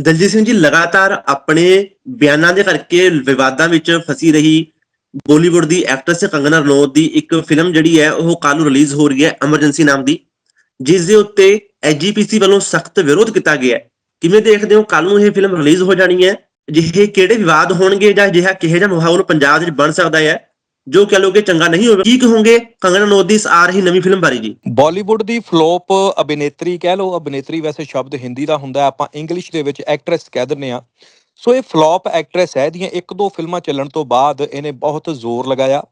ਦਲਜੀਤ ਸਿੰਘ ਜੀ ਲਗਾਤਾਰ ਆਪਣੇ ਬਿਆਨਾਂ ਦੇ ਕਰਕੇ ਵਿਵਾਦਾਂ ਵਿੱਚ ਫਸੀ ਰਹੀ। ਬਾਲੀਵੁੱਡ ਦੀ ਐਕਟਰੈਸ ਕੰਗਨਾ ਰਣੌਤ ਦੀ ਇੱਕ ਫਿਲਮ ਜਿਹੜੀ ਹੈ, ਉਹ ਕੱਲ੍ਹ ਨੂੰ ਰਿਲੀਜ਼ ਹੋ ਰਹੀ ਹੈ ਐਮਰਜੈਂਸੀ ਨਾਮ ਦੀ। ਜਿਸ ਦੇ ਉੱਤੇ ਐਜੀਪੀਸੀ ਵੱਲੋਂ ਸਖਤ ਵਿਰੋਧ ਕੀਤਾ ਗਿਆ ਹੈ। ਕਿਵੇਂ ਦੇਖਦੇ ਹੋ ਕੱਲ੍ਹ ਨੂੰ ਇਹ ਫਿਲਮ ਰਿਲੀਜ਼ ਹੋ ਜਾਣੀ ਹੈ? ਜਿਹੇ ਕਿਹੜੇ ਵਿਵਾਦ ਹੋਣਗੇ ਜਾਂ ਅਜਿਹਾ ਕਿਹੋ ਜਿਹਾ ਮਾਹੌਲ ਪੰਜਾਬ ਵਿੱਚ ਬਣ ਸਕਦਾ ਹੈ? ਜੋ ਕਹ ਲੋਗੇ ਚੰਗਾ ਨਹੀਂ ਹੋਵੇ, ਕੀ ਕਹੋਗੇ? ਕੰਗਨਾ ਰਣੌਤ ਆ ਰਹੀ ਨਵੀਂ ਫਿਲਮ ਬਾਰੇ ਜੀ। ਬਾਲੀਵੁੱਡ ਦੀ ਫਲੋਪ ਅਭਿਨੇਤਰੀ ਕਹਿ ਲਓ, ਅਭਿਨੇਤਰੀ ਵੈਸੇ ਸ਼ਬਦ ਹਿੰਦੀ ਦਾ ਹੁੰਦਾ ਆਪਾਂ ਇੰਗਲਿਸ਼ ਦੇ ਵਿੱਚ ਐਕਟਰੈਸ ਕਹਿ ਦਿੰਦੇ ਆ ਸੋ ਇਹ ਫਲੋਪ ਐਕਟਰੈਸ ਹੈ, ਦੀਆਂ ਇੱਕ ਦੋ ਫਿਲਮਾਂ ਚੱਲਣ ਤੋਂ ਬਾਅਦ ਇਹਨੇ ਬਹੁਤ ਜ਼ੋਰ ਲਗਾਇਆ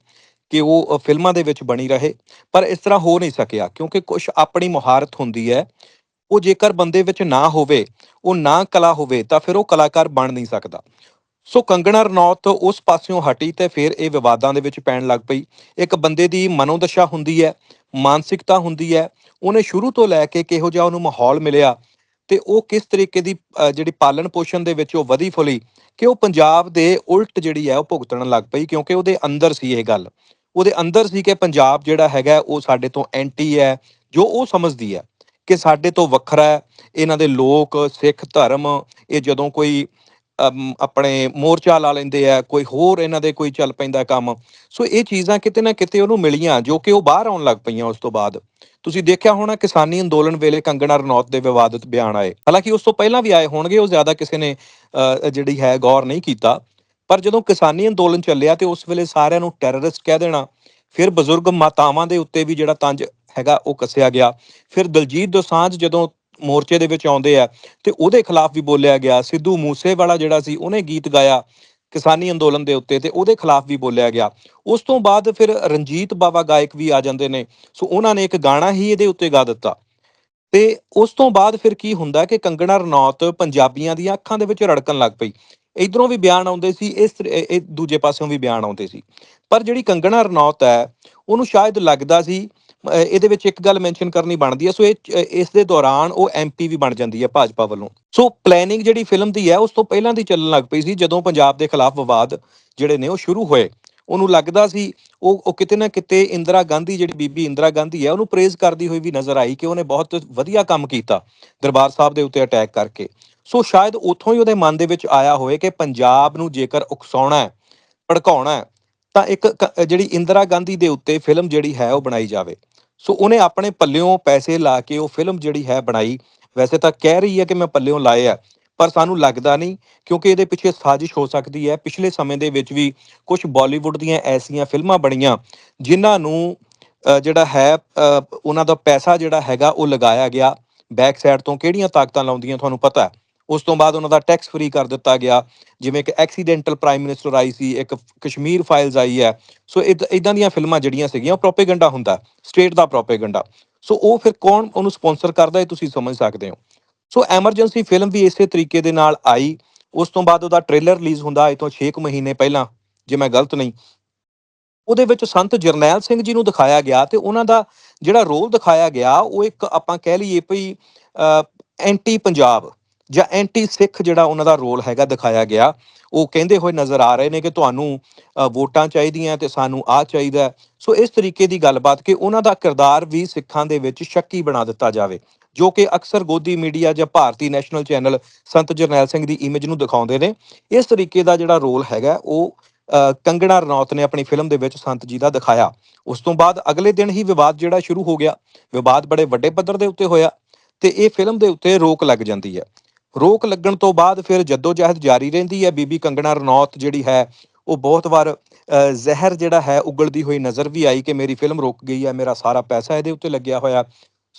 ਕਿ ਉਹ ਫਿਲਮਾਂ ਦੇ ਵਿੱਚ ਬਣੀ ਰਹੇ, ਪਰ ਇਸ ਤਰ੍ਹਾਂ ਹੋ ਨਹੀਂ ਸਕਿਆ, ਕਿਉਂਕਿ ਕੁਝ ਆਪਣੀ ਮੁਹਾਰਤ ਹੁੰਦੀ ਹੈ। ਉਹ ਜੇਕਰ ਬੰਦੇ ਵਿੱਚ ਨਾ ਹੋਵੇ, ਉਹ ਨਾ ਕਲਾ ਹੋਵੇ, ਤਾਂ ਫਿਰ ਉਹ ਕਲਾਕਾਰ ਬਣ ਨਹੀਂ ਸਕਦਾ। ਸੋ ਕੰਗਣਾ ਰਣੌਤ ਉਸ ਪਾਸਿਓਂ ਹਟੀ ਤੇ ਫਿਰ ਇਹ ਵਿਵਾਦਾਂ ਦੇ ਵਿੱਚ ਪੈਣ ਲੱਗ ਪਈ। ਇੱਕ ਬੰਦੇ ਦੀ ਮਨੋਦਸ਼ਾ ਹੁੰਦੀ ਹੈ, ਮਾਨਸਿਕਤਾ ਹੁੰਦੀ ਹੈ। ਉਹਨੇ ਸ਼ੁਰੂ ਤੋਂ ਲੈ ਕੇ ਕਿਹੋ ਜਿਹਾ ਉਹਨੂੰ ਮਾਹੌਲ ਮਿਲਿਆ ਤੇ ਉਹ ਕਿਸ ਤਰੀਕੇ ਦੀ ਜਿਹੜੀ ਪਾਲਣ ਪੋਸ਼ਣ ਦੇ ਵਿੱਚ ਉਹ ਵਧੀ ਫੁਲੀ ਕਿ ਉਹ ਪੰਜਾਬ ਦੇ ਉਲਟ ਜਿਹੜੀ ਹੈ ਉਹ ਭੁਗਤਣ ਲੱਗ ਪਈ ਕਿਉਂਕਿ ਉਹਦੇ ਅੰਦਰ ਸੀ ਇਹ ਗੱਲ। ਉਹਦੇ ਅੰਦਰ ਸੀ ਕਿ ਪੰਜਾਬ ਜਿਹੜਾ ਹੈਗਾ ਉਹ ਸਾਡੇ ਤੋਂ ਐਂਟੀ ਹੈ, ਜੋ ਉਹ ਸਮਝਦੀ ਹੈ ਕਿ ਸਾਡੇ ਤੋਂ ਵੱਖਰਾ ਹੈ। ਇਹਨਾਂ ਦੇ ਲੋਕ, ਸਿੱਖ, ਧਰਮ, ਇਹ ਜਦੋਂ ਕੋਈ ਆਪਣੇ ਮੋਰਚਾ ਲਾ ਲੈਂਦੇ ਆ, ਕੋਈ ਹੋਰ ਇਹਨਾਂ ਦੇ ਕੋਈ ਚੱਲ ਪੈਂਦਾ ਕੰਮ। ਸੋ ਇਹ ਚੀਜ਼ਾਂ ਕਿਤੇ ਨਾ ਕਿਤੇ ਉਹਨੂੰ ਮਿਲੀਆਂ, ਜੋ ਕਿ ਉਹ ਬਾਹਰ ਆਉਣ ਲੱਗ ਪਈਆਂ ਉਸ ਤੋਂ ਬਾਅਦ। ਤੁਸੀਂ ਦੇਖਿਆ ਹੋਣਾ ਕਿਸਾਨੀ ਅੰਦੋਲਨ ਵੇਲੇ ਕੰਗਣਾ ਰਣੌਤ ਦੇ ਵਿਵਾਦਿਤ ਬਿਆਨ ਆਏ। ਹਾਲਾਂਕਿ ਉਸ ਤੋਂ ਪਹਿਲਾਂ ਵੀ ਆਏ ਹੋਣਗੇ, ਉਹ ਜ਼ਿਆਦਾ ਕਿਸੇ ਨੇ ਜਿਹੜੀ ਹੈ ਗੌਰ ਨਹੀਂ ਕੀਤਾ। ਪਰ ਜਦੋਂ ਕਿਸਾਨੀ ਅੰਦੋਲਨ ਚੱਲਿਆ ਤੇ ਉਸ ਵੇਲੇ ਸਾਰਿਆਂ ਨੂੰ ਟੈਰਰਿਸਟ ਕਹਿ ਦੇਣਾ, ਫਿਰ ਬਜ਼ੁਰਗ ਮਾਤਾਵਾਂ ਦੇ ਉੱਤੇ ਵੀ ਜਿਹੜਾ ਤੰਜ ਹੈਗਾ ਉਹ ਕੱਸਿਆ ਗਿਆ। ਫਿਰ ਦਲਜੀਤ ਦੋਸਾਂਝ ਜਦੋਂ ਮੋਰਚੇ ਦੇ ਵਿੱਚ ਆਉਂਦੇ ਆ ਤੇ ਉਹਦੇ ਖਿਲਾਫ ਵੀ ਬੋਲਿਆ ਗਿਆ। ਸਿੱਧੂ ਮੂਸੇਵਾਲਾ ਜਿਹੜਾ ਸੀ, ਉਹਨੇ ਗੀਤ ਗਾਇਆ ਕਿਸਾਨੀ ਅੰਦੋਲਨ ਦੇ ਉੱਤੇ ਤੇ ਉਹਦੇ ਖਿਲਾਫ ਵੀ ਬੋਲਿਆ ਗਿਆ। ਉਸ ਤੋਂ ਬਾਅਦ ਫਿਰ ਰਣਜੀਤ ਬਾਵਾ ਗਾਇਕ ਵੀ ਆ ਜਾਂਦੇ ਨੇ, ਸੋ ਉਹਨਾਂ ਨੇ ਇੱਕ ਗਾਣਾ ਹੀ ਇਹਦੇ ਉੱਤੇ ਗਾ ਦਿੱਤਾ। ਤੇ ਉਸ ਤੋਂ ਬਾਅਦ ਫਿਰ ਕੀ ਹੁੰਦਾ ਕਿ ਕੰਗਣਾ ਰਣੌਤ ਪੰਜਾਬੀਆਂ ਦੀਆਂ ਅੱਖਾਂ ਦੇ ਵਿੱਚ ਰੜਕਣ ਲੱਗ ਪਈ। ਇਧਰੋਂ ਵੀ ਬਿਆਨ ਆਉਂਦੇ ਸੀ, ਇਸ ਇਹ ਦੂਜੇ ਪਾਸਿਓਂ ਵੀ ਬਿਆਨ ਆਉਂਦੇ ਸੀ। ਪਰ ਜਿਹੜੀ ਕੰਗਣਾ ਰਣੌਤ ਹੈ, ਉਹਨੂੰ ਸ਼ਾਇਦ ਲੱਗਦਾ ਸੀ ਇਹਦੇ ਵਿੱਚ ਇੱਕ ਗੱਲ ਮੈਂਸ਼ਨ ਕਰਨੀ ਬਣਦੀ ਹੈ, ਸੋ ਇਹ ਇਸ ਦੇ ਦੌਰਾਨ ਉਹ ਐਮਪੀ ਵੀ ਬਣ ਜਾਂਦੀ ਹੈ ਭਾਜਪਾ ਵੱਲੋਂ। ਸੋ ਪਲੈਨਿੰਗ ਜਿਹੜੀ ਫਿਲਮ ਦੀ ਹੈ, ਉਸ ਤੋਂ ਪਹਿਲਾਂ ਦੀ ਚੱਲਣ ਲੱਗ ਪਈ ਸੀ, ਜਦੋਂ ਪੰਜਾਬ ਦੇ ਖਿਲਾਫ ਵਿਵਾਦ ਜਿਹੜੇ ਨੇ ਉਹ ਸ਼ੁਰੂ ਹੋਏ। ਉਹਨੂੰ ਲੱਗਦਾ ਸੀ, ਉਹ ਉਹ ਕਿਤੇ ਨਾ ਕਿਤੇ ਇੰਦਰਾ ਗਾਂਧੀ, ਜਿਹੜੀ ਬੀਬੀ ਇੰਦਰਾ ਗਾਂਧੀ ਹੈ, ਉਹਨੂੰ ਪ੍ਰੇਜ਼ ਕਰਦੀ ਹੋਈ ਵੀ ਨਜ਼ਰ ਆਈ ਕਿ ਉਹਨੇ ਬਹੁਤ ਵਧੀਆ ਕੰਮ ਕੀਤਾ ਦਰਬਾਰ ਸਾਹਿਬ ਦੇ ਉੱਤੇ ਅਟੈਕ ਕਰਕੇ। ਸੋ ਸ਼ਾਇਦ ਉੱਥੋਂ ਹੀ ਉਹਦੇ ਮਨ ਦੇ ਵਿੱਚ ਆਇਆ ਹੋਵੇ ਕਿ ਪੰਜਾਬ ਨੂੰ ਜੇਕਰ ਉਕਸਾਉਣਾ ਹੈ, ਭੜਕਾਉਣਾ ਹੈ, ਤਾਂ ਇੱਕ ਜਿਹੜੀ ਇੰਦਰਾ ਗਾਂਧੀ ਦੇ ਉੱਤੇ ਫਿਲਮ ਜਿਹੜੀ ਹੈ, ਉਹ ਬਣਾਈ ਜਾਵੇ। ਸੋ ਉਹਨੇ ਆਪਣੇ ਪੱਲਿਓਂ ਪੈਸੇ ਲਾ ਕੇ ਉਹ ਫਿਲਮ ਜਿਹੜੀ ਹੈ ਬਣਾਈ। ਵੈਸੇ ਤਾਂ ਕਹਿ ਰਹੀ ਹੈ ਕਿ ਮੈਂ ਪੱਲਿਓਂ ਲਾਏ ਆ, ਪਰ ਸਾਨੂੰ ਲੱਗਦਾ ਨਹੀਂ, ਕਿਉਂਕਿ ਇਹਦੇ ਪਿੱਛੇ ਸਾਜ਼ਿਸ਼ ਹੋ ਸਕਦੀ ਹੈ। ਪਿਛਲੇ ਸਮੇਂ ਦੇ ਵਿੱਚ ਵੀ ਕੁਝ ਬਾਲੀਵੁੱਡ ਦੀਆਂ ਐਸੀਆਂ ਫਿਲਮਾਂ ਬਣੀਆਂ, ਜਿਨ੍ਹਾਂ ਨੂੰ ਜਿਹੜਾ ਹੈ ਉਹਨਾਂ ਦਾ ਪੈਸਾ ਜਿਹੜਾ ਹੈਗਾ ਉਹ ਲਗਾਇਆ ਗਿਆ। ਬੈਕ ਸਾਈਡ ਤੋਂ ਕਿਹੜੀਆਂ ਤਾਕਤਾਂ ਲਾਉਂਦੀਆਂ ਤੁਹਾਨੂੰ ਪਤਾ ਹੈ। ਉਸ ਤੋਂ ਬਾਅਦ ਉਹਨਾਂ ਦਾ ਟੈਕਸ ਫ੍ਰੀ ਕਰ ਦਿੱਤਾ ਗਿਆ। ਜਿਵੇਂ ਇੱਕ ਐਕਸੀਡੈਂਟਲ ਪ੍ਰਾਈਮ ਮਿਨਿਸਟਰ ਆਈ ਸੀ, ਇੱਕ ਕਸ਼ਮੀਰ ਫਾਈਲਸ ਆਈ ਹੈ। ਸੋ ਇਦਾਂ ਦੀਆਂ ਫਿਲਮਾਂ ਜਿਹੜੀਆਂ ਸੀਗੀਆਂ, ਉਹ ਪ੍ਰੋਪੇਗੈਂਡਾ ਹੁੰਦਾ ਸਟੇਟ ਦਾ ਪ੍ਰੋਪੇਗੈਂਡਾ ਸੋ ਉਹ ਫਿਰ ਕੌਣ ਉਹਨੂੰ ਸਪਾਂਸਰ ਕਰਦਾ ਇਹ ਤੁਸੀਂ ਸਮਝ ਸਕਦੇ ਹੋ। ਸੋ ਐਮਰਜੈਂਸੀ ਫਿਲਮ ਵੀ ਇਸੇ ਤਰੀਕੇ ਦੇ ਨਾਲ ਆਈ। ਉਸ ਤੋਂ ਬਾਅਦ ਉਹਦਾ ਟ੍ਰੇਲਰ ਰਿਲੀਜ਼ ਹੁੰਦਾ, ਇਹ ਤੋਂ 6 ਮਹੀਨੇ ਪਹਿਲਾਂ, ਜੇ ਮੈਂ ਗਲਤ ਨਹੀਂ। ਉਹਦੇ ਵਿੱਚ ਸੰਤ ਜਰਨੈਲ ਸਿੰਘ ਜੀ ਨੂੰ ਦਿਖਾਇਆ ਗਿਆ ਤੇ ਉਹਨਾਂ ਦਾ ਜਿਹੜਾ ਰੋਲ ਦਿਖਾਇਆ ਗਿਆ, ਉਹ ਇੱਕ ਆਪਾਂ ਕਹਿ ਲਈਏ ਭਈ ਐਂਟੀ ਪੰਜਾਬ ਜਾਂ ਐਂਟੀ ਸਿੱਖ ਜਿਹੜਾ ਉਹਨਾਂ ਦਾ ਰੋਲ ਹੈਗਾ ਦਿਖਾਇਆ ਗਿਆ, ਉਹ ਕਹਿੰਦੇ ਹੋਏ ਨਜ਼ਰ ਆ ਰਹੇ ਨੇ ਕਿ ਤੁਹਾਨੂੰ ਵੋਟਾਂ ਚਾਹੀਦੀਆਂ ਤੇ ਸਾਨੂੰ ਆਹ ਚਾਹੀਦਾ। ਸੋ ਇਸ ਤਰੀਕੇ ਦੀ ਗੱਲਬਾਤ ਕਿ ਉਹਨਾਂ ਦਾ ਕਿਰਦਾਰ ਵੀ ਸਿੱਖਾਂ ਦੇ ਵਿੱਚ ਸ਼ੱਕੀ ਬਣਾ ਦਿੱਤਾ ਜਾਵੇ, ਜੋ ਕਿ ਅਕਸਰ ਗੋਦੀ ਮੀਡੀਆ ਜਾਂ ਭਾਰਤੀ ਨੈਸ਼ਨਲ ਚੈਨਲ ਸੰਤ ਜਰਨੈਲ ਸਿੰਘ ਦੀ ਇਮੇਜ ਨੂੰ ਦਿਖਾਉਂਦੇ ਨੇ। ਇਸ ਤਰੀਕੇ ਦਾ ਜਿਹੜਾ ਰੋਲ ਹੈਗਾ, ਉਹ ਕੰਗਣਾ ਰਣੌਤ ਨੇ ਆਪਣੀ ਫਿਲਮ ਦੇ ਵਿੱਚ ਸੰਤ ਜੀ ਦਾ ਦਿਖਾਇਆ। ਉਸ ਤੋਂ ਬਾਅਦ ਅਗਲੇ ਦਿਨ ਹੀ ਵਿਵਾਦ ਜਿਹੜਾ ਸ਼ੁਰੂ ਹੋ ਗਿਆ। ਵਿਵਾਦ ਬੜੇ ਵੱਡੇ ਪੱਧਰ ਦੇ ਉੱਤੇ ਹੋਇਆ ਤੇ ਇਹ ਫਿਲਮ ਦੇ ਉੱਤੇ ਰੋਕ ਲੱਗ ਜਾਂਦੀ ਹੈ। ਰੋਕ ਲੱਗਣ ਤੋਂ ਬਾਅਦ ਫਿਰ ਜਹਿਦ ਜਾਰੀ ਰਹਿੰਦੀ ਹੈ। ਬੀਬੀ ਕੰਗਣਾ ਰਣੌਤ ਜਿਹੜੀ ਹੈ, ਉਹ ਬਹੁਤ ਵਾਰ ਜ਼ਹਿਰ ਜਿਹੜਾ ਹੈ, ਉਗਲਦੀ ਹੋਈ ਨਜ਼ਰ ਵੀ ਆਈ ਕਿ ਮੇਰੀ ਫਿਲਮ ਰੁਕ ਗਈ ਹੈ, ਮੇਰਾ ਸਾਰਾ ਪੈਸਾ ਇਹਦੇ ਉੱਤੇ ਲੱਗਿਆ ਹੋਇਆ।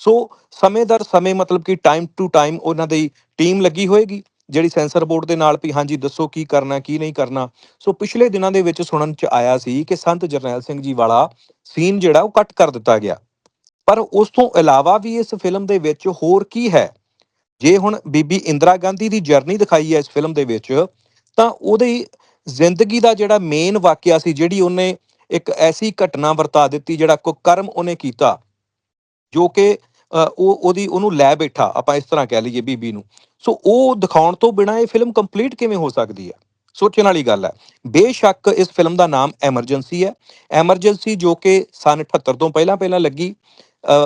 ਸੋ ਸਮੇਂ ਦਰ ਸਮੇਂ ਮਤਲਬ ਕਿ ਟਾਈਮ ਟੂ ਟਾਈਮ ਉਹਨਾਂ ਦੀ ਟੀਮ ਲੱਗੀ ਹੋਏਗੀ, ਜਿਹੜੀ ਸੈਂਸਰ ਬੋਰਡ ਦੇ ਨਾਲ ਵੀ ਹਾਂਜੀ ਦੱਸੋ ਕੀ ਕਰਨਾ, ਕੀ ਨਹੀਂ ਕਰਨਾ। ਸੋ ਪਿਛਲੇ ਦਿਨਾਂ ਦੇ ਵਿੱਚ ਸੁਣਨ ਚ ਆਇਆ ਸੀ ਕਿ ਸੰਤ ਜਰਨੈਲ ਸਿੰਘ ਜੀ ਵਾਲਾ ਸੀਨ ਜਿਹੜਾ ਉਹ ਕੱਟ ਕਰ ਦਿੱਤਾ ਗਿਆ। ਪਰ ਉਸ ਤੋਂ ਇਲਾਵਾ ਵੀ ਇਸ ਫਿਲਮ ਦੇ ਵਿੱਚ ਹੋਰ ਕੀ ਹੈ? ਜੇ ਹੁਣ ਬੀਬੀ ਇੰਦਰਾ ਗਾਂਧੀ ਦੀ ਜਰਨੀ ਦਿਖਾਈ ਹੈ ਇਸ ਫਿਲਮ ਦੇ ਵਿੱਚ ਤਾਂ ਉਹਦੀ ਜ਼ਿੰਦਗੀ ਦਾ ਜਿਹੜਾ ਮੇਨ ਵਾਕਿਆ ਸੀ ਜਿਹੜੀ ਉਹਨੇ ਇੱਕ ਐਸੀ ਘਟਨਾ ਵਰਤਾ ਦਿੱਤੀ ਜਿਹੜਾ ਕੋ ਕਰਮ ਉਹਨੇ ਕੀਤਾ ਜੋ ਕਿ ਅ, ਉਹ ਉਹਦੀ ਉਹਨੂੰ ਲੈ ਬੈਠਾ ਆਪਾਂ ਇਸ ਤਰ੍ਹਾਂ ਕਹਿ ਲਈਏ ਬੀਬੀ ਨੂੰ। ਸੋ ਉਹ ਦਿਖਾਉਣ ਤੋਂ ਬਿਨਾ ਇਹ ਫਿਲਮ ਕੰਪਲੀਟ ਕਿਵੇਂ ਹੋ ਸਕਦੀ ਹੈ? ਸੋਚਣ ਵਾਲੀ ਗੱਲ ਹੈ। ਬੇਸ਼ੱਕ ਇਸ ਫਿਲਮ ਦਾ ਨਾਮ ਐਮਰਜੈਂਸੀ ਹੈ। ਐਮਰਜੈਂਸੀ ਜੋ ਕਿ ਸਨ 78 ਤੋਂ ਪਹਿਲਾਂ ਪਹਿਲਾਂ ਲੱਗੀ।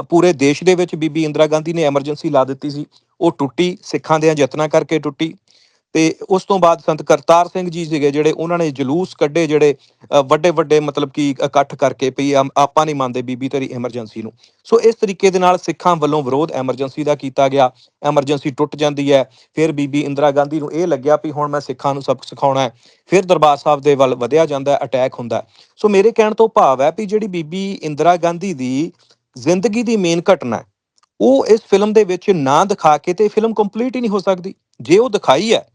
ਪੂਰੇ ਦੇਸ਼ ਦੇ ਵਿੱਚ ਬੀਬੀ ਇੰਦਰਾ ਗਾਂਧੀ ਨੇ ਐਮਰਜੈਂਸੀ ਲਾ ਦਿੱਤੀ ਸੀ। ਉਹ ਟੁੱਟੀ, ਸਿੱਖਾਂ ਦੇ ਯਤਨਾਂ ਕਰਕੇ ਟੁੱਟੀ। ਤੇ ਉਸ ਤੋਂ ਬਾਅਦ ਸੰਤ ਕਰਤਾਰ ਸਿੰਘ ਜੀ ਸੀਗੇ ਜਿਹੜੇ ਉਹਨਾਂ ਨੇ ਜਲੂਸ ਕੱਢੇ ਜਿਹੜੇ ਵੱਡੇ ਵੱਡੇ ਮਤਲਬ ਕਿ ਇਕੱਠ ਕਰਕੇ ਵੀ ਆਪਾਂ ਨਹੀਂ ਮੰਨਦੇ ਬੀਬੀ ਤੇਰੀ ਐਮਰਜੈਂਸੀ ਨੂੰ। ਸੋ ਇਸ ਤਰੀਕੇ ਦੇ ਨਾਲ ਸਿੱਖਾਂ ਵੱਲੋਂ ਵਿਰੋਧ ਐਮਰਜੈਂਸੀ ਦਾ ਕੀਤਾ ਗਿਆ। ਐਮਰਜੈਂਸੀ ਟੁੱਟ ਜਾਂਦੀ ਹੈ। ਫਿਰ ਬੀਬੀ ਇੰਦਰਾ ਗਾਂਧੀ ਨੂੰ ਇਹ ਲੱਗਿਆ ਵੀ ਹੁਣ ਮੈਂ ਸਿੱਖਾਂ ਨੂੰ ਸਬਕ ਸਿਖਾਉਣਾ ਹੈ। ਫਿਰ ਦਰਬਾਰ ਸਾਹਿਬ ਦੇ ਵੱਲ ਵਧਿਆ ਜਾਂਦਾ, ਅਟੈਕ ਹੁੰਦਾ ਸੋ ਮੇਰੇ ਕਹਿਣ ਤੋਂ ਭਾਵ ਹੈ ਵੀ ਜਿਹੜੀ ਬੀਬੀ ਇੰਦਰਾ ਗਾਂਧੀ ਦੀ ਜ਼ਿੰਦਗੀ ਦੀ ਮੇਨ ਘਟਨਾ ਹੈ। ਉਹ ਇਸ ਫਿਲਮ ਦੇ ਵਿੱਚ ਨਾ ਦਿਖਾ ਕੇ ਤੇ ਫਿਲਮ ਕੰਪਲੀਟ ਹੀ ਨਹੀਂ ਹੋ ਸਕਦੀ। ਜੇ ਉਹ ਦਿਖਾਈ ਹੈ,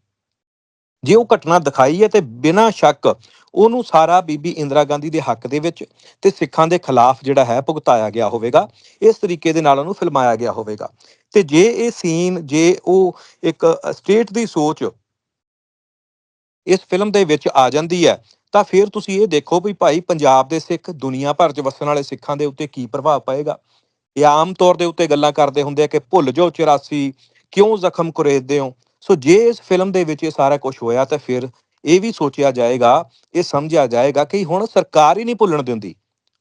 ਜੇ ਉਹ ਘਟਨਾ ਦਿਖਾਈ ਹੈ ਤੇ ਬਿਨਾਂ ਸ਼ੱਕ ਉਹਨੂੰ ਸਾਰਾ ਬੀਬੀ ਇੰਦਰਾ ਗਾਂਧੀ ਦੇ ਹੱਕ ਦੇ ਵਿੱਚ ਤੇ ਸਿੱਖਾਂ ਦੇ ਖਿਲਾਫ ਜਿਹੜਾ ਹੈ ਭੁਗਤਾਇਆ ਗਿਆ ਹੋਵੇਗਾ। ਇਸ ਤਰੀਕੇ ਦੇ ਨਾਲ ਉਹਨੂੰ ਫਿਲਮਾਇਆ ਗਿਆ ਹੋਵੇਗਾ। ਤੇ ਜੇ ਇਹ ਸੀਨ ਜੇ ਉਹ ਇੱਕ ਸਟੇਟ ਦੀ ਸੋਚ ਇਸ ਫਿਲਮ ਦੇ ਵਿੱਚ ਆ ਜਾਂਦੀ ਹੈ ਤਾਂ ਫਿਰ ਤੁਸੀਂ ਇਹ ਦੇਖੋ ਵੀ ਭਾਈ ਪੰਜਾਬ ਦੇ ਸਿੱਖ ਦੁਨੀਆ ਭਰ 'ਚ ਵਸਣ ਵਾਲੇ ਸਿੱਖਾਂ ਦੇ ਉੱਤੇ ਕੀ ਪ੍ਰਭਾਵ ਪਏਗਾ? ਇਹ ਆਮ ਤੌਰ ਦੇ ਉੱਤੇ ਗੱਲਾਂ ਕਰਦੇ ਹੁੰਦੇ ਆ ਕਿ ਭੁੱਲ ਜਾਓ 84 ਕਿਉਂ ਜ਼ਖਮ ਕੁਰੇਦਦੇ ਹੋ? ਸੋ ਜੇ ਇਸ ਫਿਲਮ ਦੇ ਵਿੱਚ ਇਹ ਸਾਰਾ ਕੁਝ ਹੋਇਆ ਤਾਂ ਫਿਰ ਇਹ ਵੀ ਸੋਚਿਆ ਜਾਏਗਾ, ਇਹ ਸਮਝਿਆ ਜਾਏਗਾ ਕਿ ਹੁਣ ਸਰਕਾਰ ਹੀ ਨਹੀਂ ਭੁੱਲਣ ਦਿੰਦੀ।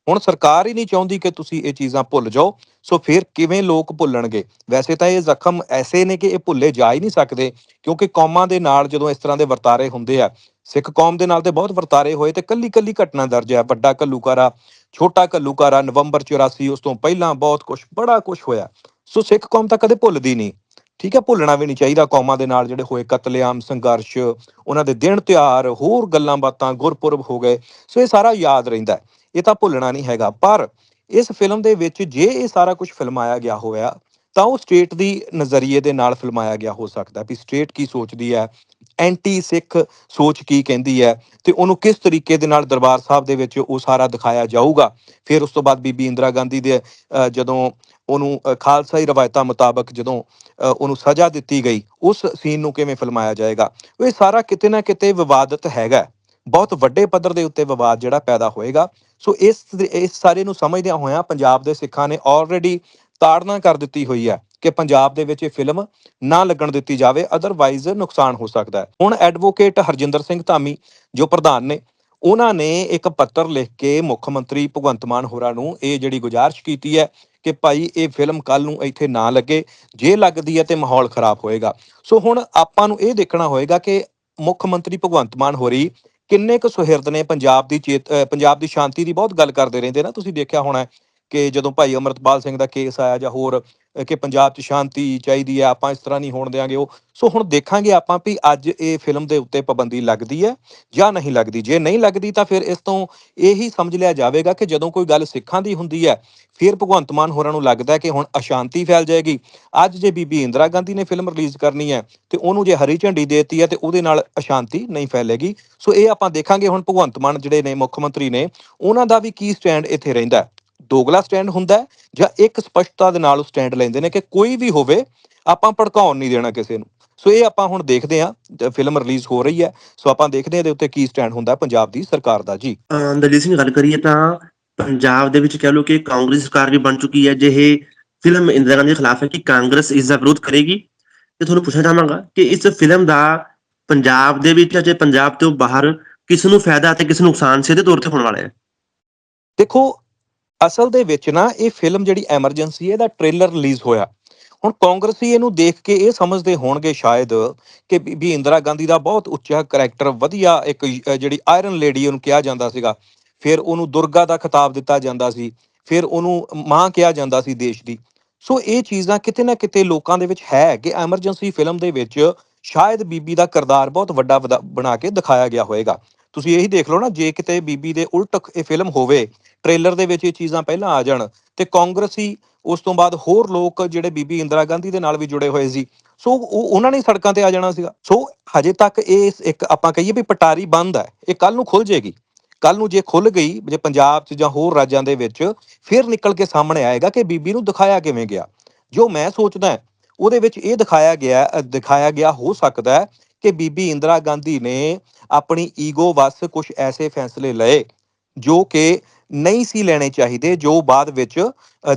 ਹੁਣ ਸਰਕਾਰ ਹੀ ਨਹੀਂ ਚਾਹੁੰਦੀ ਕਿ ਤੁਸੀਂ ਇਹ ਚੀਜ਼ਾਂ ਭੁੱਲ ਜਾਓ। ਸੋ ਫਿਰ ਕਿਵੇਂ ਲੋਕ ਭੁੱਲਣਗੇ? ਵੈਸੇ ਤਾਂ ਇਹ ਜ਼ਖਮ ਐਸੇ ਨੇ ਕਿ ਇਹ ਭੁੱਲੇ ਜਾ ਹੀ ਨਹੀਂ ਸਕਦੇ, ਕਿਉਂਕਿ ਕੌਮਾਂ ਦੇ ਨਾਲ ਜਦੋਂ ਇਸ ਤਰ੍ਹਾਂ ਦੇ ਵਰਤਾਰੇ ਹੁੰਦੇ ਆ ਸਿੱਖ ਕੌਮ ਦੇ ਨਾਲ ਤੇ ਬਹੁਤ ਵਰਤਾਰੇ ਹੋਏ ਤੇ ਕੱਲੀ ਕੱਲੀ ਘਟਨਾ ਦਰਜ ਹੈ। ਵੱਡਾ ਕੱਲੂਕਾਰਾ ਛੋਟਾ ਕੱਲੂਕਾਰਾ ਨਵੰਬਰ 84 ਉਸ ਤੋਂ ਪਹਿਲਾਂ ਬਹੁਤ ਕੁਝ ਬੜਾ ਕੁਝ ਹੋਇਆ। ਸੋ ਸਿੱਖ ਕੌਮ ਤਾਂ ਕਦੇ ਭੁੱਲਦੀ ਨਹੀਂ। ਠੀਕ ਹੈ, ਭੁੱਲਣਾ ਵੀ ਨਹੀਂ ਚਾਹੀਦਾ ਕੌਮਾਂ ਦੇ ਨਾਲ ਜਿਹੜੇ ਹੋਏ ਕਤਲੇਆਮ, ਸੰਘਰਸ਼, ਉਹਨਾਂ ਦੇ ਦਿਨ ਤਿਉਹਾਰ, ਹੋਰ ਗੱਲਾਂ ਬਾਤਾਂ, ਗੁਰਪੁਰਬ ਹੋ ਗਏ। ਸੋ ਇਹ ਸਾਰਾ ਯਾਦ ਰਹਿੰਦਾ ਹੈ। ਇਹ ਤਾਂ ਭੁੱਲਣਾ ਨਹੀਂ ਹੈਗਾ। ਪਰ ਇਸ ਫਿਲਮ ਦੇ ਵਿੱਚ ਜੇ ਇਹ ਸਾਰਾ ਕੁਝ ਫਿਲਮਾਇਆ ਗਿਆ ਹੋਇਆ, ਤਾਂ ਉਹ ਸਟੇਟ ਦੀ ਨਜ਼ਰੀਏ ਦੇ ਨਾਲ ਫਿਲਮਾਇਆ ਗਿਆ ਹੋ ਸਕਦਾ ਵੀ ਸਟੇਟ ਕੀ ਸੋਚਦੀ ਹੈ ਐਂਟੀ ਸਿੱਖ ਸੋਚ ਕੀ ਕਹਿੰਦੀ ਹੈ ਤੇ ਉਹਨੂੰ ਕਿਸ ਤਰੀਕੇ ਦੇ ਨਾਲ ਦਰਬਾਰ ਸਾਹਿਬ ਦੇ ਵਿੱਚ ਉਹ ਸਾਰਾ ਦਿਖਾਇਆ ਜਾਊਗਾ? ਫਿਰ ਉਸ ਤੋਂ ਬਾਅਦ ਬੀਬੀ ਇੰਦਰਾ ਗਾਂਧੀ ਦੇ ਜਦੋਂ ਉਹਨੂੰ ਅ, ਖਾਲਸਾਈ ਰਵਾਇਤਾਂ ਮੁਤਾਬਕ ਜਦੋਂ ਉਹਨੂੰ ਸਜ਼ਾ ਦਿੱਤੀ ਗਈ ਉਸ ਸੀਨ ਨੂੰ ਕਿਵੇਂ ਫਿਲਮਾਇਆ ਜਾਏਗਾ? ਉਹ ਇਹ ਸਾਰਾ ਕਿਤੇ ਨਾ ਕਿਤੇ ਵਿਵਾਦਤ ਹੈਗਾ ਬਹੁਤ ਵੱਡੇ ਪੱਧਰ ਦੇ ਉੱਤੇ ਵਿਵਾਦ ਜਿਹੜਾ ਪੈਦਾ ਹੋਏਗਾ। ਸੋ ਇਸ ਇਸ ਸਾਰੇ ਨੂੰ ਸਮਝਦਿਆਂ ਹੋਇਆਂ ਪੰਜਾਬ ਦੇ ਸਿੱਖਾਂ ਨੇ ਆਲਰੇਡੀ ਤਾੜਨਾ ਕਰ ਦਿੱਤੀ ਹੋਈ ਹੈ। ਕਿ ਪੰਜਾਬ ਦੇ ਵਿੱਚ ਇਹ ਫਿਲਮ ਨਾ ਲੱਗਣ ਦਿੱਤੀ ਜਾਵੇ ਅਦਰਵਾਈਜ਼ ਨੁਕਸਾਨ ਹੋ ਸਕਦਾ ਹੈ। ਹੁਣ ਐਡਵੋਕੇਟ ਹਰਜਿੰਦਰ ਸਿੰਘ ਧਾਮੀ, ਜੋ ਪ੍ਰਧਾਨ ਨੇ, ਉਹਨਾਂ ਨੇ ਇੱਕ ਪੱਤਰ ਲਿਖ ਕੇ ਮੁੱਖ ਮੰਤਰੀ ਭਗਵੰਤ ਮਾਨ ਹੋਰਾਂ ਨੂੰ ਇਹ ਜਿਹੜੀ ਗੁਜ਼ਾਰਿਸ਼ ਕੀਤੀ ਹੈ ਕਿ ਭਾਈ ਇਹ ਫਿਲਮ ਕੱਲ ਨੂੰ ਇੱਥੇ ਨਾ ਲੱਗੇ, ਜੇ ਲੱਗਦੀ ਹੈ ਤੇ ਮਾਹੌਲ ਖਰਾਬ ਹੋਏਗਾ। ਸੋ ਹੁਣ ਆਪਾਂ ਨੂੰ ਇਹ ਦੇਖਣਾ ਹੋਏਗਾ ਕਿ ਮੁੱਖ ਮੰਤਰੀ ਭਗਵੰਤ ਮਾਨ ਹੋਰੀ ਕਿੰਨੇ ਕੁ ਸੁਹਿਰਦ ਨੇ, ਪੰਜਾਬ ਦੀ ਚੇਤ ਪੰਜਾਬ ਦੀ ਸ਼ਾਂਤੀ ਦੀ ਬਹੁਤ ਗੱਲ ਕਰਦੇ ਰਹਿੰਦੇ ਨਾ, ਤੁਸੀਂ ਦੇਖਿਆ ਹੋਣਾ ਹੈ। ਕਿ ਜਦੋਂ ਭਾਈ ਅਮਰਤਪਾਲ ਸਿੰਘ ਦਾ ਕੇਸ ਆਇਆ ਜਾਂ ਹੋਰ ਕਿ ਪੰਜਾਬ 'ਚ ਸ਼ਾਂਤੀ ਚਾਹੀਦੀ ਹੈ, ਆਪਾਂ ਇਸ ਤਰ੍ਹਾਂ ਨਹੀਂ ਹੋਣ ਦੇਾਂਗੇ ਉਹ। ਸੋ ਹੁਣ ਦੇਖਾਂਗੇ ਆਪਾਂ ਵੀ ਅੱਜ ਇਹ ਫਿਲਮ ਦੇ ਉੱਤੇ ਪਾਬੰਦੀ ਲੱਗਦੀ ਹੈ ਜਾਂ ਨਹੀਂ ਲੱਗਦੀ। ਜੇ ਨਹੀਂ ਲੱਗਦੀ ਤਾਂ ਫਿਰ ਇਸ ਤੋਂ ਇਹੀ ਸਮਝ ਲਿਆ ਜਾਵੇਗਾ ਕਿ ਜਦੋਂ ਕੋਈ ਗੱਲ ਸਿੱਖਾਂ ਦੀ ਹੁੰਦੀ ਹੈ, ਫਿਰ ਭਗਵੰਤ ਮਾਨ ਹੋਰਾਂ ਨੂੰ ਲੱਗਦਾ ਕਿ ਹੁਣ ਅਸ਼ਾਂਤੀ ਫੈਲ ਜਾਏਗੀ। ਅੱਜ ਜੇ ਬੀਬੀ ਇੰਦਰਾ ਗਾਂਧੀ ਨੇ ਫਿਲਮ ਰਿਲੀਜ਼ ਕਰਨੀ ਹੈ ਤੇ ਉਹਨੂੰ ਜੇ ਹਰੀ ਝੰਡੀ ਦੇਤੀ ਹੈ ਤੇ ਉਹਦੇ ਨਾਲ ਅਸ਼ਾਂਤੀ ਨਹੀਂ ਫੈਲੇਗੀ। ਸੋ ਇਹ ਆਪਾਂ ਦੇਖਾਂਗੇ ਹੁਣ ਭਗਵੰਤ ਮਾਨ ਜਿਹੜੇ ਨੇ ਮੁੱਖ ਮੰਤਰੀ ਨੇ, ਉਹਨਾਂ ਦਾ ਵੀ ਕੀ ਸਟੈਂਡ ਇੱਥੇ ਰਹਿੰਦਾ ਦੋਗਲਾ ਸਟੈਂਡ ਹੁੰਦਾ ਜਾਂ ਇੱਕ ਸਪਸ਼ਟਤਾ ਦੇ ਨਾਲ ਉਹ ਸਟੈਂਡ ਲੈਂਦੇ ਨੇ ਕਿ ਕੋਈ ਵੀ ਹੋਵੇ ਆਪਾਂ ਭੜਕਾਉਣ ਨਹੀਂ ਦੇਣਾ ਕਿਸੇ ਨੂੰ। ਸੋ ਇਹ ਆਪਾਂ ਹੁਣ ਦੇਖਦੇ ਹਾਂ ਫਿਲਮ ਰਿਲੀਜ਼ ਹੋ ਰਹੀ ਹੈ ਸੋ ਆਪਾਂ ਦੇਖਦੇ ਹਾਂ ਇਹਦੇ ਉੱਤੇ ਕੀ ਸਟੈਂਡ ਹੁੰਦਾ ਪੰਜਾਬ ਦੀ ਸਰਕਾਰ ਦਾ। ਜੀ। ਦਲਜੀਤ ਸਿੰਘ ਗੱਲ ਕਰੀਏ ਤਾਂ ਪੰਜਾਬ ਦੇ ਵਿੱਚ ਕਹਿ ਲਓ ਕਿ ਕਾਂਗਰਸ ਸਰਕਾਰ ਵੀ ਬਣ ਚੁੱਕੀ ਹੈ ਜੇ ਇਹ ਫਿਲਮ ਇੰਦਰਾ ਗਾਂਧੀ ਦੇ ਖਿਲਾਫ ਹੈ ਕਿ ਕਾਂਗਰਸ ਇਸ ਦਾ ਵਿਰੋਧ ਕਰੇਗੀ? ਤੇ ਤੁਹਾਨੂੰ ਪੁੱਛਣਾ ਚਾਹਾਂਗਾ ਕਿ ਇਸ ਫਿਲਮ ਦਾ ਪੰਜਾਬ ਦੇ ਵਿੱਚ ਜਾਂ ਪੰਜਾਬ ਤੋਂ ਬਾਹਰ ਕਿਸ ਨੂੰ ਫਾਇਦਾ ਤੇ ਕਿਸ ਨੂੰ ਨੁਕਸਾਨ ਸਿੱਧੇ ਤੌਰ ਤੇ ਹੋਣ ਵਾਲਾ ਹੈ। ਦੇਖੋ ਅਸਲ ਦੇ ਵਿੱਚ ਨਾ ਇਹ ਫਿਲਮ ਜਿਹੜੀ ਐਮਰਜੈਂਸੀ ਹੈ, ਇਹਦਾ ਟ੍ਰੇਲਰ ਰਿਲੀਜ਼ ਹੋਇਆ। ਹੁਣ ਕਾਂਗਰਸੀ ਇਹਨੂੰ ਦੇਖ ਕੇ ਇਹ ਸਮਝਦੇ ਹੋਣਗੇ ਸ਼ਾਇਦ ਕਿ ਬੀਬੀ ਇੰਦਰਾ ਗਾਂਧੀ ਦਾ ਬਹੁਤ ਉੱਚਾ ਕਰੈਕਟਰ ਵਧੀਆ ਇੱਕ ਜਿਹੜੀ ਆਇਰਨ ਲੇਡੀ ਉਹਨੂੰ ਕਿਹਾ ਜਾਂਦਾ ਸੀਗਾ। ਫਿਰ ਉਹਨੂੰ ਦੁਰਗਾ ਦਾ ਖਿਤਾਬ ਦਿੱਤਾ ਜਾਂਦਾ ਸੀ। ਫਿਰ ਉਹਨੂੰ ਮਾਂ ਕਿਹਾ ਜਾਂਦਾ ਸੀ ਦੇਸ਼ ਦੀ। ਸੋ ਇਹ ਚੀਜ਼ਾਂ ਕਿਤੇ ਨਾ ਕਿਤੇ ਲੋਕਾਂ ਦੇ ਵਿੱਚ ਹੈ ਕਿ ਐਮਰਜੈਂਸੀ ਫਿਲਮ ਦੇ ਵਿੱਚ ਸ਼ਾਇਦ ਬੀਬੀ ਦਾ ਕਿਰਦਾਰ ਬਹੁਤ ਵੱਡਾ ਵਦਾ- ਬਣਾ ਕੇ ਦਿਖਾਇਆ ਗਿਆ ਹੋਵੇਗਾ ਤੁਸੀਂ ਇਹੀ ਦੇਖ ਲਓ ਨਾ, ਜੇ ਕਿਤੇ ਬੀਬੀ ਦੇ ਉਲਟ ਇਹ ਫਿਲਮ ਹੋਵੇ ਟ੍ਰੇਲਰ ਦੇ ਵਿੱਚ ਇਹ ਚੀਜ਼ਾਂ ਪਹਿਲਾਂ ਆ ਜਾਣ ਤੇ ਕਾਂਗਰਸੀ ਉਸ ਤੋਂ ਬਾਅਦ ਹੋਰ ਲੋਕ ਜਿਹੜੇ ਬੀਬੀ ਇੰਦਰਾ ਗਾਂਧੀ ਦੇ ਨਾਲ ਵੀ ਜੁੜੇ ਹੋਏ ਸੀ। ਸੋ ਉਹ, ਉਹਨਾਂ ਨੇ ਸੜਕਾਂ ਤੇ ਆ ਜਾਣਾ ਸੀਗਾ। ਸੋ ਹਜੇ ਤੱਕ ਇਹ ਇੱਕ ਆਪਾਂ ਕਹੀਏ ਵੀ ਪਟਾਰੀ ਬੰਦ ਹੈ। ਇਹ ਕੱਲ ਨੂੰ ਖੁੱਲ ਜੇਗੀ ਕੱਲ ਨੂੰ ਜੇ ਖੁੱਲ ਗਈ, ਜੇ ਪੰਜਾਬ 'ਚ ਜਾਂ ਹੋਰ ਰਾਜਾਂ ਦੇ ਵਿੱਚ ਫਿਰ ਨਿਕਲ ਕੇ ਸਾਹਮਣੇ ਆਏਗਾ ਕਿ ਬੀਬੀ ਨੂੰ ਦਿਖਾਇਆ ਕਿਵੇਂ ਗਿਆ। ਜੋ ਮੈਂ ਸੋਚਦਾ ਉਹਦੇ ਵਿੱਚ ਇਹ ਦਿਖਾਇਆ ਗਿਆ ਦਿਖਾਇਆ ਗਿਆ ਹੋ ਸਕਦਾ ਹੈ ਕਿ ਬੀਬੀ ਇੰਦਰਾ ਗਾਂਧੀ ਨੇ ਆਪਣੀ ਈਗੋ ਵੱਸ ਕੁਝ ਐਸੇ ਫੈਸਲੇ ਲਏ, ਜੋ ਕਿ ਨਹੀਂ ਸੀ ਲੈਣੇ ਚਾਹੀਦੇ, ਜੋ ਬਾਅਦ ਵਿੱਚ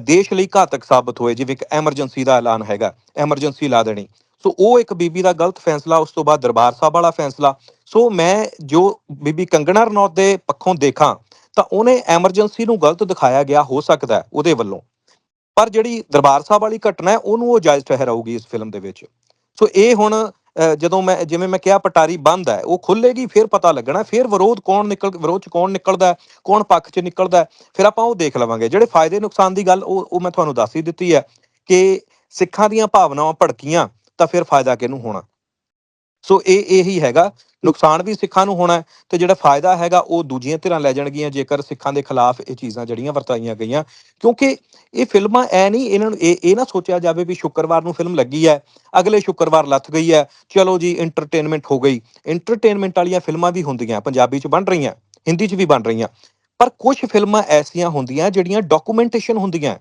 ਦੇਸ਼ ਲਈ ਘਾਤਕ ਸਾਬਤ ਹੋਏ। ਜਿਵੇਂ ਕਿ ਐਮਰਜੈਂਸੀ ਦਾ ਐਲਾਨ ਹੈਗਾ, ਐਮਰਜੈਂਸੀ ਲਾ ਦੇਣੀ। ਸੋ ਉਹ ਇੱਕ ਬੀਬੀ ਦਾ ਗਲਤ ਫੈਸਲਾ, ਉਸ ਤੋਂ ਬਾਅਦ ਦਰਬਾਰ ਸਾਹਿਬ ਵਾਲਾ ਫੈਸਲਾ। ਸੋ ਮੈਂ ਜੋ ਬੀਬੀ ਕੰਗਣਾ ਰਣੌਤ ਦੇ ਪੱਖੋਂ ਦੇਖਾਂ, ਤਾਂ ਉਹਨੇ ਐਮਰਜੈਂਸੀ ਨੂੰ ਗਲਤ ਦਿਖਾਇਆ ਗਿਆ, ਹੋ ਸਕਦਾ ਹੈ ਉਹਦੇ ਵੱਲੋਂ। ਪਰ ਜਿਹੜੀ ਦਰਬਾਰ ਸਾਹਿਬ ਵਾਲੀ ਘਟਨਾ ਹੈ, ਉਹਨੂੰ ਉਹ ਜਾਇਜ਼ ਠਹਿਰਾਊਗੀ ਇਸ ਫਿਲਮ ਦੇ ਵਿੱਚ। ਸੋ ਇਹ ਹੁਣ ਜਦੋਂ ਮੈਂ, ਜਿਵੇਂ ਮੈਂ ਕਿਹਾ ਪਟਾਰੀ ਬੰਦ ਹੈ, ਉਹ ਖੁੱਲੇਗੀ ਫਿਰ ਪਤਾ ਲੱਗਣਾ, ਫਿਰ ਵਿਰੋਧ ਕੌਣ ਨਿਕਲ, ਵਿਰੋਧ ਚ ਕੌਣ ਨਿਕਲਦਾ ਕੌਣ ਪੱਖ ਚ ਨਿਕਲਦਾ ਫਿਰ ਆਪਾਂ ਉਹ ਦੇਖ ਲਵਾਂਗੇ। ਜਿਹੜੇ ਫਾਇਦੇ ਨੁਕਸਾਨ ਦੀ ਗੱਲ, ਉਹ ਉਹ ਮੈਂ ਤੁਹਾਨੂੰ ਦੱਸ ਹੀ ਦਿੱਤੀ ਹੈ ਕਿ ਸਿੱਖਾਂ ਦੀਆਂ ਭਾਵਨਾਵਾਂ ਭੜਕੀਆਂ, ਤਾਂ ਫਿਰ ਫਾਇਦਾ ਕਿਹਨੂੰ ਹੋਣਾ? ਸੋ ਇਹ, ਇਹੀ ਹੈਗਾ। ਨੁਕਸਾਨ ਵੀ ਸਿੱਖਾਂ ਨੂੰ ਹੋਣਾ ਹੈ ਤੇ ਜਿਹੜਾ ਫਾਇਦਾ ਹੈਗਾ, ਉਹ ਦੂਜੀਆਂ ਧਿਰਾਂ ਲੈ ਜਾਣਗੀਆਂ, ਜੇਕਰ ਸਿੱਖਾਂ ਦੇ ਖਿਲਾਫ ਇਹ ਚੀਜ਼ਾਂ ਜਿਹੜੀਆਂ ਵਰਤਾਈਆਂ ਗਈਆਂ। ਕਿਉਂਕਿ ਇਹ ਫਿਲਮਾਂ ਐ ਨਹੀਂ ਇਹਨਾਂ ਨੂੰ, ਇਹ ਇਹ ਨਾ ਸੋਚਿਆ ਜਾਵੇ ਵੀ ਸ਼ੁੱਕਰਵਾਰ ਨੂੰ ਫਿਲਮ ਲੱਗੀ ਹੈ ਅਗਲੇ ਸ਼ੁੱਕਰਵਾਰ ਲੱਥ ਗਈ ਹੈ ਚਲੋ ਜੀ ਐਂਟਰਟੇਨਮੈਂਟ ਹੋ ਗਈ। ਐਂਟਰਟੇਨਮੈਂਟ ਵਾਲੀਆਂ ਫਿਲਮਾਂ ਵੀ ਹੁੰਦੀਆਂ, ਪੰਜਾਬੀ 'ਚ ਬਣ ਰਹੀਆਂ, ਹਿੰਦੀ 'ਚ ਵੀ ਬਣ ਰਹੀਆਂ। ਪਰ ਕੁਝ ਫਿਲਮਾਂ ਐਸੀਆਂ ਹੁੰਦੀਆਂ ਜਿਹੜੀਆਂ ਡਾਕੂਮੈਂਟੇਸ਼ਨ ਹੁੰਦੀਆਂ।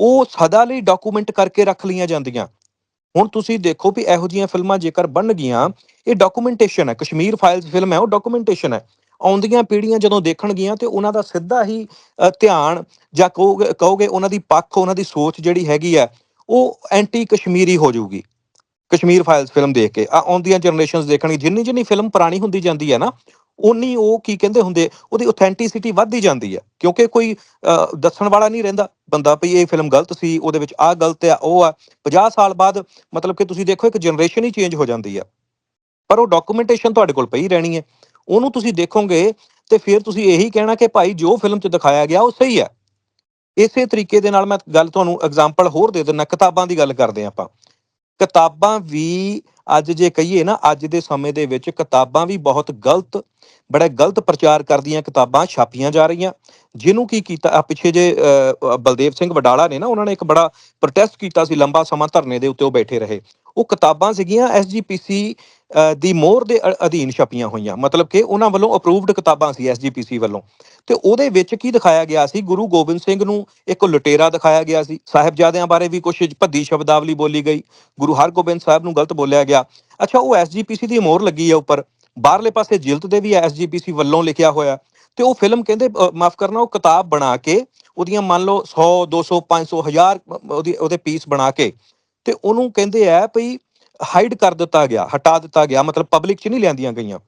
ਉਹ ਸਦਾ ਲਈ ਡਾਕੂਮੈਂਟ ਕਰਕੇ ਰੱਖ ਲਈਆਂ ਜਾਂਦੀਆਂ। ਹੁਣ ਤੁਸੀਂ ਦੇਖੋ ਵੀ ਇਹੋ ਜਿਹੀਆਂ ਫਿਲਮਾਂ ਜੇਕਰ ਬਣ ਗਈਆਂ, ਇਹ ਡਾਕੂਮੈਂਟੇਸ਼ਨ ਹੈ, ਕਸ਼ਮੀਰ ਫਾਈਲਸ ਫਿਲਮ ਹੈ, ਉਹ ਡਾਕੂਮੈਂਟੇਸ਼ਨ ਹੈ। ਆਉਂਦੀਆਂ ਪੀੜ੍ਹੀਆਂ ਜਦੋਂ ਦੇਖਣਗੀਆਂ ਤੇ ਉਹਨਾਂ ਦਾ ਸਿੱਧਾ ਹੀ ਧਿਆਨ ਜਾਂ ਕਹੋਗੇ ਕਹੋਗੇ ਉਹਨਾਂ ਦੀ ਪੱਖ, ਉਹਨਾਂ ਦੀ ਸੋਚ ਜਿਹੜੀ ਹੈਗੀ ਹੈ, ਉਹ ਐਂਟੀ ਕਸ਼ਮੀਰੀ ਹੋ ਜਾਊਗੀ। ਕਸ਼ਮੀਰ ਫਾਈਲਸ ਫਿਲਮ ਦੇਖ ਕੇ। ਆਉਂਦੀਆਂ ਜਨਰੇਸ਼ਨਸ ਦੇਖਣਗੀ ਜਿੰਨੀ ਜਿੰਨੀ ਫਿਲਮ ਪੁਰਾਣੀ ਹੁੰਦੀ ਜਾਂਦੀ ਹੈ ਨਾ ਉਨੀ ਉਹ ਕੀ ਕਹਿੰਦੇ ਹੁੰਦੇ, ਉਹਦੀ ਆਥੈਂਟਿਸਿਟੀ ਵੱਧਦੀ ਜਾਂਦੀ ਹੈ ਕਿਉਂਕਿ ਕੋਈ ਦੱਸਣ ਵਾਲਾ ਨਹੀਂ ਰਹਿੰਦਾ, ਬੰਦਾ ਵੀ ਇਹ ਫਿਲਮ ਗਲਤ ਸੀ, ਉਹਦੇ ਵਿੱਚ ਆਹ ਗਲਤ ਆ, ਉਹ ਆ। 50 ਸਾਲ ਬਾਅਦ ਮਤਲਬ ਕਿ ਤੁਸੀਂ ਦੇਖੋ, ਇੱਕ ਜਨਰੇਸ਼ਨ ਹੀ ਚੇਂਜ ਹੋ ਜਾਂਦੀ ਆ। ਪਰ ਉਹ ਡਾਕੂਮੈਂਟੇਸ਼ਨ ਤੁਹਾਡੇ ਕੋਲ ਪਈ ਰਹਿਣੀ ਹੈ ਉਹਨੂੰ ਤੁਸੀਂ ਦੇਖੋਗੇ ਤੇ ਫਿਰ ਤੁਸੀਂ ਇਹੀ ਕਹਿਣਾ ਕਿ ਭਾਈ ਜੋ ਫਿਲਮ 'ਚ ਦਿਖਾਇਆ ਗਿਆ, ਉਹ ਸਹੀ ਹੈ ਇਸੇ ਤਰੀਕੇ ਦੇ ਨਾਲ ਮੈਂ ਗੱਲ ਤੁਹਾਨੂੰ ਐਗਜ਼ਾਮਪਲ ਹੋਰ ਦੇ ਦਿੰਦਾ, ਕਿਤਾਬਾਂ ਦੀ ਗੱਲ ਕਰਦੇ ਹਾਂ ਆਪਾਂ। ਕਿਤਾਬਾਂ ਵੀ ਅੱਜ ਜੇ ਕਹੀਏ ਨਾ ਅੱਜ ਦੇ ਸਮੇਂ ਦੇ ਵਿੱਚ ਕਿਤਾਬਾਂ ਵੀ ਬਹੁਤ ਗਲਤ ਬੜਾ ਗਲਤ ਪ੍ਰਚਾਰ ਕਰਦੀਆਂ ਕਿਤਾਬਾਂ ਛਾਪੀਆਂ ਜਾ ਰਹੀਆਂ। ਜਿਹਨੂੰ ਕੀ ਕੀਤਾ ਪਿੱਛੇ ਜੇ ਅ, ਬਲਦੇਵ ਸਿੰਘ ਵਡਾਲਾ ਨੇ ਨਾ ਉਹਨਾਂ ਨੇ ਇੱਕ ਬੜਾ ਪ੍ਰੋਟੈਸਟ ਕੀਤਾ ਸੀ ਲੰਬਾ ਸਮਾਂ ਧਰਨੇ ਦੇ ਉੱਤੇ ਉਹ ਬੈਠੇ ਰਹੇ। ਉਹ ਕਿਤਾਬਾਂ ਸੀਗੀਆਂ ਐਸਜੀਪੀਸੀ ਦੀ ਮੋਹਰ ਦੇ ਅਧੀਨ ਛਪੀਆਂ ਹੋਈਆਂ। ਮਤਲਬ ਕਿ ਉਹਨਾਂ ਵੱਲੋਂ ਅਪਰੂਵਡ ਕਿਤਾਬਾਂ ਸੀ ਐਸਜੀਪੀਸੀ ਵੱਲੋਂ। ਤੇ ਉਹਦੇ ਵਿੱਚ ਕੀ ਦਿਖਾਇਆ ਗਿਆ ਸੀ? ਗੁਰੂ ਗੋਬਿੰਦ ਸਿੰਘ ਨੂੰ ਇੱਕ ਲੁਟੇਰਾ ਦਿਖਾਇਆ ਗਿਆ ਸੀ। ਸਾਹਿਬਜ਼ਾਦਿਆਂ ਬਾਰੇ ਵੀ ਕੁਝ ਭੱਦੀ ਸ਼ਬਦਾਵਲੀ ਬੋਲੀ ਗਈ। ਗੁਰੂ ਹਰਗੋਬਿੰਦ ਸਾਹਿਬ ਨੂੰ ਗਲਤ ਬੋਲਿਆ ਗਿਆ। ਅੱਛਾ, ਉਹ ਐਸਜੀਪੀਸੀ ਦੀ ਮੋਹਰ ਲੱਗੀ ਹੈ ਉੱਪਰ। ਬਾਹਰਲੇ ਪਾਸੇ ਜਿਲਦ ਦੇ ਵੀ ਐਸਜੀਪੀਸੀ ਵੱਲੋਂ ਲਿਖਿਆ ਹੋਇਆ। ਤੇ ਉਹ ਫਿਲਮ ਕਹਿੰਦੇ ਮਾਫ ਕਰਨਾ, ਉਹ ਕਿਤਾਬ ਬਣਾ ਕੇ ਉਹਦੀਆਂ ਮੰਨ ਲਓ 100 200 500 1000 ਉਹਦੀ, ਉਹਦੇ ਪੀਸ ਬਣਾ ਕੇ। ਤੇ ਉਹਨੂੰ ਕਹਿੰਦੇ ਆ ਭਈ ਹਾਈਡ ਕਰ ਦਿੱਤਾ ਗਿਆ, ਹਟਾ ਦਿੱਤਾ ਗਿਆ, ਮਤਲਬ ਪਬਲਿਕ 'ਚ ਨਹੀਂ ਲਿਆਂਦੀਆਂ ਗਈਆਂ।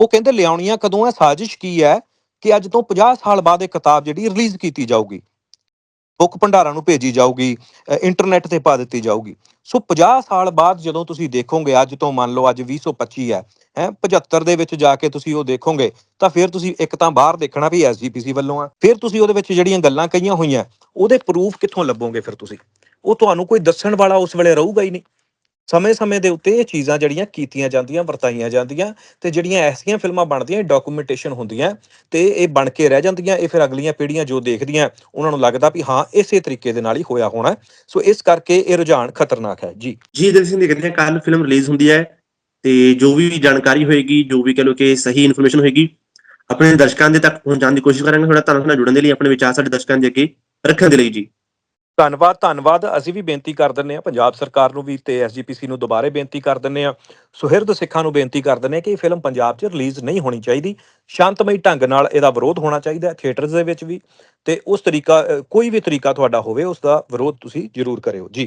ਉਹ ਕਹਿੰਦੇ ਲਿਆਉਣੀਆਂ ਕਦੋਂ ਹੈ? ਸਾਜ਼ਿਸ਼ ਕੀ ਹੈ ਕਿ ਅੱਜ ਤੋਂ 50 ਸਾਲ ਬਾਅਦ ਇਹ ਕਿਤਾਬ ਜਿਹੜੀ ਰਿਲੀਜ਼ ਕੀਤੀ ਜਾਊਗੀ। ਬੁੱਕ ਭੰਡਾਰਾਂ ਨੂੰ ਭੇਜੀ ਜਾਊਗੀ ਇੰਟਰਨੈਟ ਤੇ ਪਾ ਦਿੱਤੀ ਜਾਊਗੀ। ਸੋ 50 ਸਾਲ ਬਾਅਦ ਜਦੋਂ ਤੁਸੀਂ ਦੇਖੋਗੇ, ਅੱਜ ਤੋਂ ਮੰਨ ਲਓ ਅੱਜ 2025 ਹੈ ਹੈ 75 ਦੇ ਵਿੱਚ ਜਾ ਕੇ ਤੁਸੀਂ ਉਹ ਦੇਖੋਗੇ, ਤਾਂ ਫਿਰ ਤੁਸੀਂ ਇੱਕ ਤਾਂ ਬਾਹਰ ਦੇਖਣਾ ਵੀ ਐਸਜੀਪੀਸੀ ਵੱਲੋਂ ਆ, ਫਿਰ ਤੁਸੀਂ ਉਹਦੇ ਵਿੱਚ ਜਿਹੜੀਆਂ ਗੱਲਾਂ ਕਹੀਆਂ ਹੋਈਆਂ, ਉਹਦੇ ਪ੍ਰੂਫ ਕਿੱਥੋਂ ਲੱਭੋਗੇ ਫਿਰ ਤੁਸੀਂ? ਉਹ ਤੁਹਾਨੂੰ ਕੋਈ ਦੱਸਣ ਵਾਲਾ ਉਸ ਵੇਲੇ ਰਹੂਗਾ ਹੀ ਨਹੀਂ। ਸਮੇਂ-ਸਮੇਂ ਦੇ ਉੱਤੇ ਇਹ ਚੀਜ਼ਾਂ ਜਿਹੜੀਆਂ ਕੀਤੀਆਂ ਜਾਂਦੀਆਂ, ਵਰਤਾਈਆਂ ਜਾਂਦੀਆਂ ਤੇ ਜਿਹੜੀਆਂ ਐਸੀਆਂ ਫਿਲਮਾਂ ਬਣਦੀਆਂ ਡਾਕੂਮੈਂਟੇਸ਼ਨ ਹੁੰਦੀਆਂ ਤੇ ਇਹ ਬਣ ਕੇ ਰਹਿ ਜਾਂਦੀਆਂ, ਇਹ ਫਿਰ ਅਗਲੀਆਂ ਪੀੜ੍ਹੀਆਂ ਜੋ ਦੇਖਦੀਆਂ, ਉਹਨਾਂ ਨੂੰ ਲੱਗਦਾ ਵੀ ਹਾਂ, ਇਸੇ ਤਰੀਕੇ ਦੇ ਨਾਲ ਹੀ ਹੋਇਆ ਹੋਣਾ। ਸੋ ਇਸ ਕਰਕੇ ਇਹ ਰੁਝਾਨ ਖਤਰਨਾਕ ਹੈ। ਜੀ। ਜੀ ਦਿਲ ਸਿੰਘ ਦੀ ਕਹਿੰਦੇ ਕੱਲ ਫਿਲਮ ਰਿਲੀਜ਼ ਹੁੰਦੀ ਹੈ ਤੇ ਜੋ ਵੀ ਜਾਣਕਾਰੀ ਹੋਏਗੀ, ਜੋ ਵੀ ਕਹ ਲੋ ਕਿ ਸਹੀ ਇਨਫੋਰਮੇਸ਼ਨ ਹੋਏਗੀ, ਆਪਣੇ ਦਰਸ਼ਕਾਂ ਦੇ ਤੱਕ ਪਹੁੰਚਾਉਣ ਦੀ ਕੋਸ਼ਿਸ਼ ਕਰਾਂਗੇ। ਥੋੜਾ ਤੁਹਾਨੂੰ ਨਾਲ ਜੁੜਨ ਦੇ ਲਈ ਆਪਣੇ ਵਿਚਾਰ ਸਾਡੇ ਦਰਸ਼ਕਾਂ ਦੇ ਅੱਗੇ ਰੱਖਣ ਦੇ ਲਈ ਜੀ। ਧੰਨਵਾਦ ਧੰਨਵਾਦ। ਅਸੀਂ ਵੀ ਬੇਨਤੀ ਕਰ ਦਿੰਨੇ ਆ ਪੰਜਾਬ ਸਰਕਾਰ ਨੂੰ ਵੀ ਤੇ ਐਸਜੀਪੀਸੀ ਨੂੰ ਦੁਬਾਰੇ ਬੇਨਤੀ ਕਰ ਦਿੰਨੇ ਆ ਸੁਹਿਰਦ ਸਿੱਖਾਂ ਨੂੰ ਬੇਨਤੀ ਕਰ ਦਿੰਨੇ ਆ ਕਿ ਇਹ ਫਿਲਮ ਪੰਜਾਬ 'ਚ ਰਿਲੀਜ਼ ਨਹੀਂ ਹੋਣੀ ਚਾਹੀਦੀ। ਸ਼ਾਂਤਮਈ ਢੰਗ ਨਾਲ ਇਹਦਾ ਵਿਰੋਧ ਹੋਣਾ ਚਾਹੀਦਾ ਹੈ ਥੀਏਟਰਸ ਦੇ ਵਿੱਚ ਵੀ। ਤੇ ਉਸ ਤਰੀਕਾ ਕੋਈ ਵੀ ਤਰੀਕਾ ਤੁਹਾਡਾ ਹੋਵੇ, ਉਸ ਦਾ ਵਿਰੋਧ ਤੁਸੀਂ ਜ਼ਰੂਰ ਕਰਿਓ। ਜੀ।